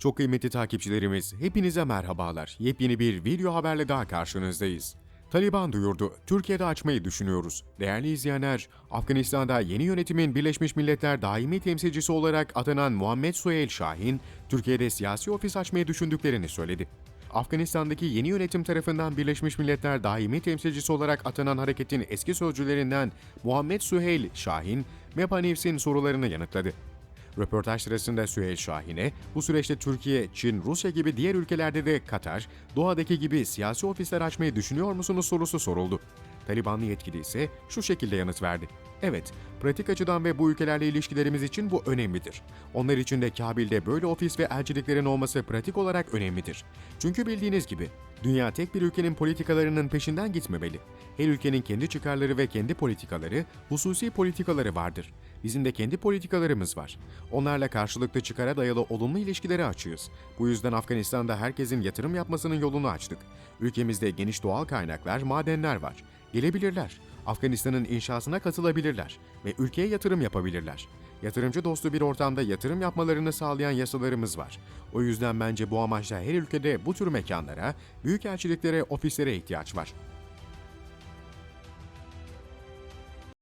Çok kıymetli takipçilerimiz, hepinize merhabalar. Yepyeni bir video haberle daha karşınızdayız. Taliban duyurdu, Türkiye'de açmayı düşünüyoruz. Değerli izleyenler, Afganistan'da yeni yönetimin Birleşmiş Milletler daimi temsilcisi olarak atanan Muhammed Suheil Şahin, Türkiye'de siyasi ofis açmayı düşündüklerini söyledi. Afganistan'daki yeni yönetim tarafından Birleşmiş Milletler daimi temsilcisi olarak atanan hareketin eski sözcülerinden Muhammed Suheil Şahin, MEPA News'in sorularını yanıtladı. Röportaj sırasında Süheyl Şahin'e bu süreçte Türkiye, Çin, Rusya gibi diğer ülkelerde de Katar, Doğa'daki gibi siyasi ofisler açmayı düşünüyor musunuz sorusu soruldu. Talibanlı yetkili ise şu şekilde yanıt verdi. Evet, pratik açıdan ve bu ülkelerle ilişkilerimiz için bu önemlidir. Onlar için de Kabil'de böyle ofis ve elçiliklerin olması pratik olarak önemlidir. Çünkü bildiğiniz gibi, dünya tek bir ülkenin politikalarının peşinden gitmemeli. Her ülkenin kendi çıkarları ve kendi politikaları, hususi politikaları vardır. Bizim de kendi politikalarımız var. Onlarla karşılıklı çıkara dayalı olumlu ilişkileri açığız. Bu yüzden Afganistan'da herkesin yatırım yapmasının yolunu açtık. Ülkemizde geniş doğal kaynaklar, madenler var. Gelebilirler. Afganistan'ın inşasına katılabilirler ve ülkeye yatırım yapabilirler. Yatırımcı dostu bir ortamda yatırım yapmalarını sağlayan yasalarımız var. O yüzden bence bu amaçla her ülkede bu tür mekanlara, büyükelçiliklere, ofislere ihtiyaç var.